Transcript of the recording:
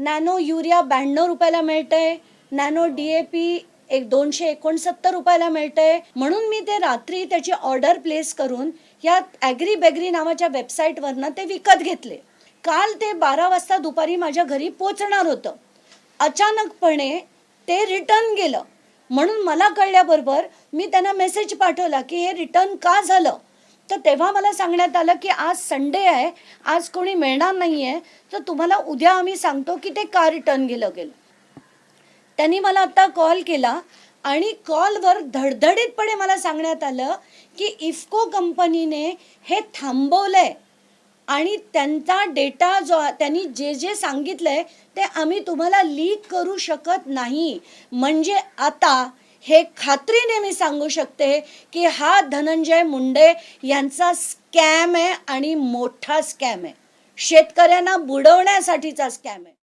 Nano urea ब्याण्णव रुपयाला मिळतंय. नॅनो डी ए पी एक दोनशे एकोणसत्तर रुपयाला मिळतंय. म्हणून मी ते रात्री त्याची ऑर्डर प्लेस करून या ॲग्री बेगरी नावाच्या वेबसाईटवरनं ते विकत घेतले. काल ते बारा वाजता दुपारी माझ्या घरी पोचणार होतं. अचानकपणे ते रिटर्न गेलं. म्हणून मला कळल्याबरोबर मी त्यांना मेसेज पाठवला की हे रिटर्न का झालं? तर तेव्हा मला सांगण्यात आलं की आज संडे आहे आज कोणी मिळणार नाही आहे तर तुम्हाला उद्या आम्ही सांगतो की ते कार रिटर्न गेलं गेलं. त्यांनी मला आत्ता कॉल केला आणि कॉलवर धडधडीतपणे मला सांगण्यात आलं की इफ्को कंपनीने हे थांबवलंय आणि त्यांचा डेटा जो त्यांनी जे जे सांगितलंय ते आम्ही तुम्हाला लीक करू शकत नाही. म्हणजे आता हे खात्रीने मी सांगू शकते की हा धनंजय मुंडे यांचा स्कॅम आहे आणि मोठा स्कॅम आहे. शेतकऱ्यांना बुडवण्यासाठीचा स्कॅम आहे.